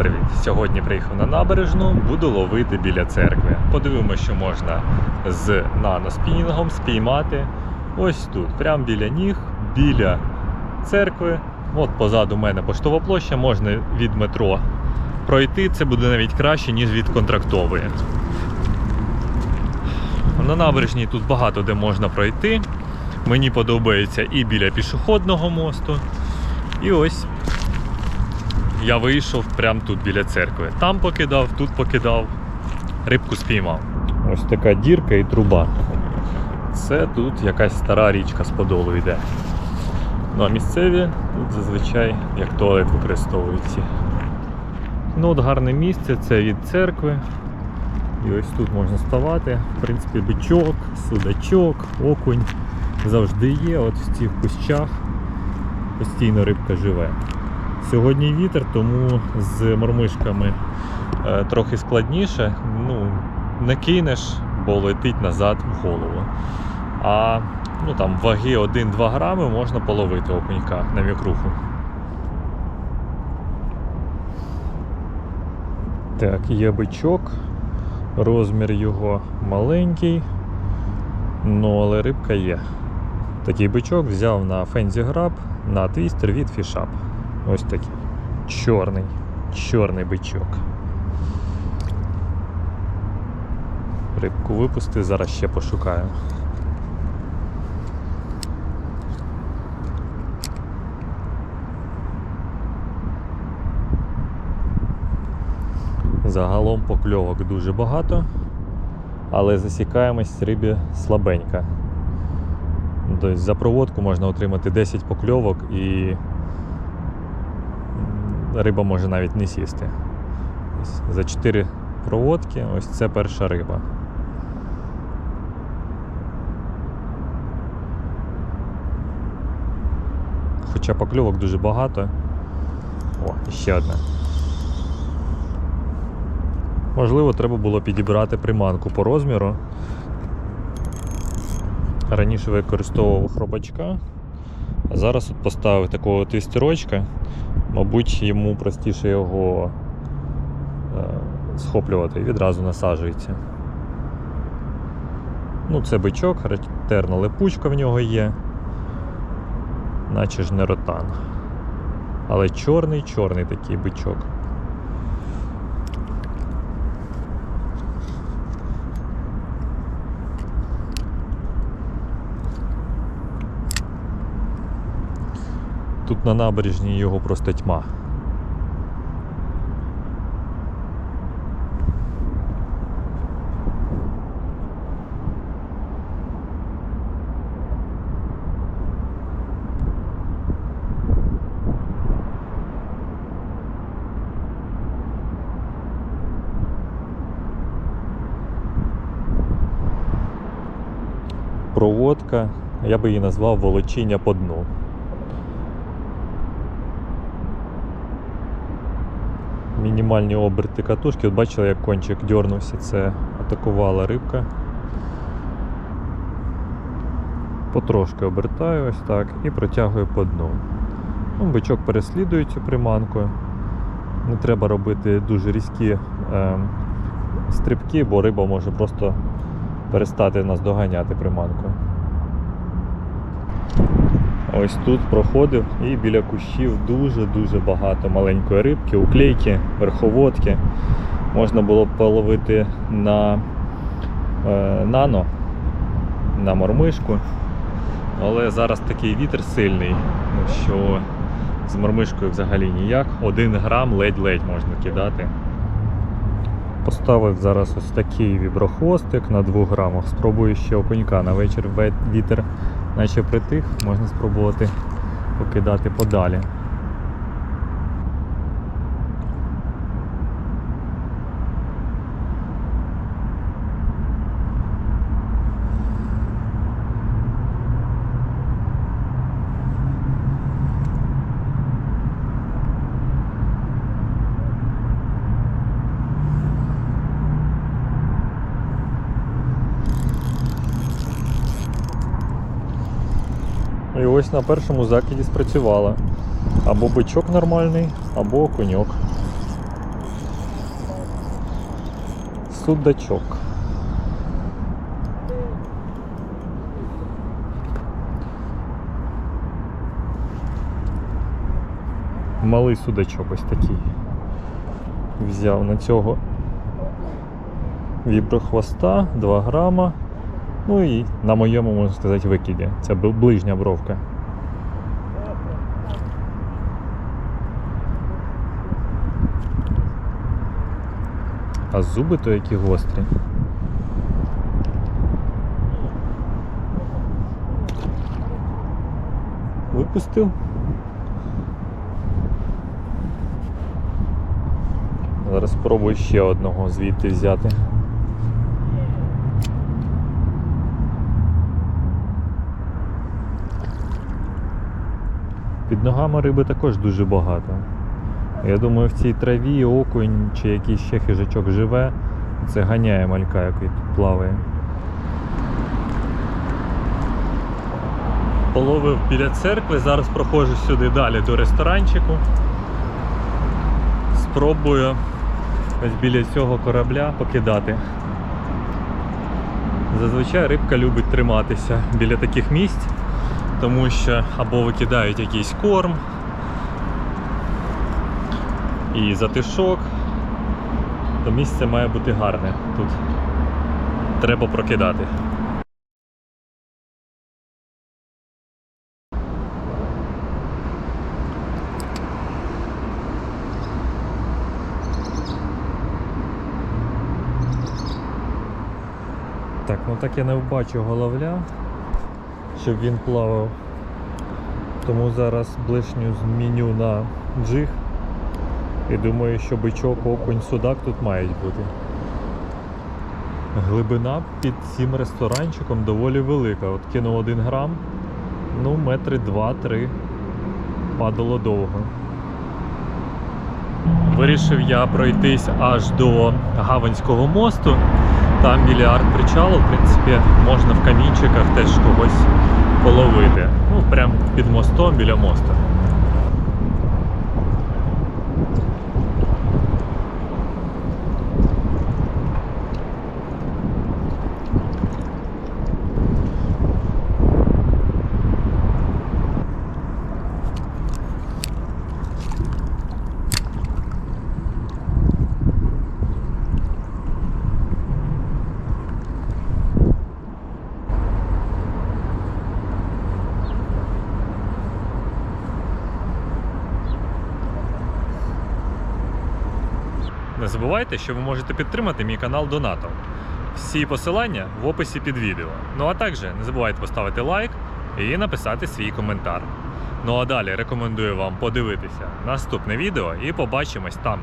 привіт! Сьогодні приїхав на набережну, буду ловити біля церкви. Подивимося, що можна з наноспінінгом спіймати ось тут, прямо біля ніг, біля церкви. От позаду мене поштова площа, можна від метро пройти. Це буде навіть краще, ніж від контрактової. На набережній тут багато де можна пройти. Мені подобається і біля пішохідного мосту. І ось я вийшов прямо тут біля церкви. Там покидав, тут покидав, рибку спіймав. Ось така дірка і труба. Це тут якась стара річка з подолу йде. Ну а місцеві тут зазвичай як туалет використовують ці. Ну от гарне місце, це від церкви. І ось тут можна ставати. В принципі, бичок, судачок, окунь завжди є. От в цих кущах постійно рибка живе. Сьогодні вітер, тому з мормишками е, трохи складніше. Ну, не кинеш, бо летить назад в голову. А ну, там, ваги 1-2 грами можна половити окунька на мікруху. Так, є бичок. Розмір його маленький, ну але рибка є. Такий бичок взяв на Фензі Граб на твістер від Фішап. Ось такий. Чорний. Чорний бичок. Рибку випустив, зараз ще пошукаю. Загалом покльовок дуже багато, але засікаємось рибі слабенька. Тобто за проводку можна отримати 10 покльовок і риба може навіть не сісти. За 4 проводки ось це перша риба. Хоча покльовок дуже багато. О, ще одна. Можливо, треба було підібрати приманку по розміру. Раніше використовував хробачка, зараз от поставив такого твістерочка. Мабуть, йому простіше його е, схоплювати і відразу насаджується. Ну, це бичок, характерна липучка в нього є, наче ж не ротан. Але чорний-чорний такий бичок. Тут на набережній його просто тьма. Проводка, я би її назвав волочіння по дну. Мінімальні оберти катушки. От бачили, як кончик дернувся, це атакувала рибка. Потрошки обертаю ось так і протягую по дну. Ну, Бичок переслідує цю приманку. Не треба робити дуже різкі е, стрибки, бо риба може просто перестати нас доганяти приманку. Ось тут проходив і біля кущів дуже-дуже багато маленької рибки, уклейки, верховодки. Можна було б половити на е, нано, на мормишку. Але зараз такий вітер сильний, що з мормишкою взагалі ніяк. Один грам ледь-ледь можна кидати. Поставив зараз ось такий віброхвостик на 2 грамах. Спробую ще окунька на вечір вітер наче притих, можна спробувати покидати подалі. І ось на першому закиді спрацювала. Або бичок нормальний, або окуньок. Судачок. Малий судачок ось такий. Взяв на цього віброхвоста 2 грама. Ну і на моєму, можна сказати, викиді. Це ближня бровка. А зуби то які гострі. Випустив. Зараз спробую ще одного звідти взяти. Під ногами риби також дуже багато. Я думаю, в цій траві окунь чи якийсь ще хижачок живе, це ганяє малька, який тут плаває. Половив біля церкви, зараз проходжу сюди далі до ресторанчику. Спробую ось біля цього корабля покидати. Зазвичай рибка любить триматися біля таких місць, тому що або викидають якийсь корм і затишок, то місце має бути гарне. Тут треба прокидати. Так, ну так я не бачу головля, щоб він плавав. Тому зараз блишню зміню на джиг. І думаю, що бичок, окунь, судак тут мають бути. Глибина під цим ресторанчиком доволі велика. От кинув один грам, ну метри два-три. Падало довго. Вирішив я пройтись аж до Гаванського мосту. Там мільярд причалу, в принципі, можна в камінчиках теж когось половити. Ну, прямо під мостом біля мосту. Не забувайте, що ви можете підтримати мій канал донатом. Всі посилання в описі під відео. Ну а також не забувайте поставити лайк і написати свій коментар. Ну а далі рекомендую вам подивитися наступне відео і побачимось там.